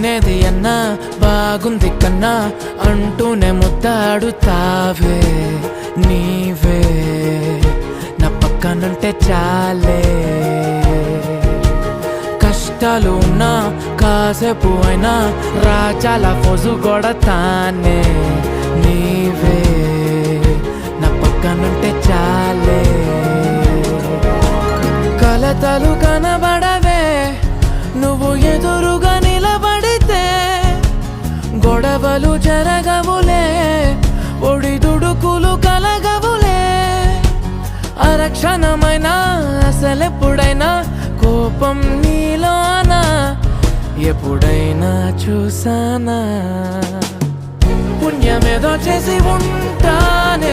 తినేది అన్నా బాగుంది కన్నా అంటూనే ముద్దాడుతావే నీవే. నా పక్కనుంటే చాలే. కష్టాలు ఉన్నా కాసేపు అయినా రాజాల ఫోజు కొడతానే నీవే. నా పక్కనుంటే చాలే. కలతలు కనబడవే గొడవలు జరగవులే ఒడి దుడుకులు కలగవులే. అరక్షణమైనా అసలెప్పుడైనా కోపం నీలోనా? ఎప్పుడైనా చూసానా? పుణ్యమేదో చేసి ఉంటానే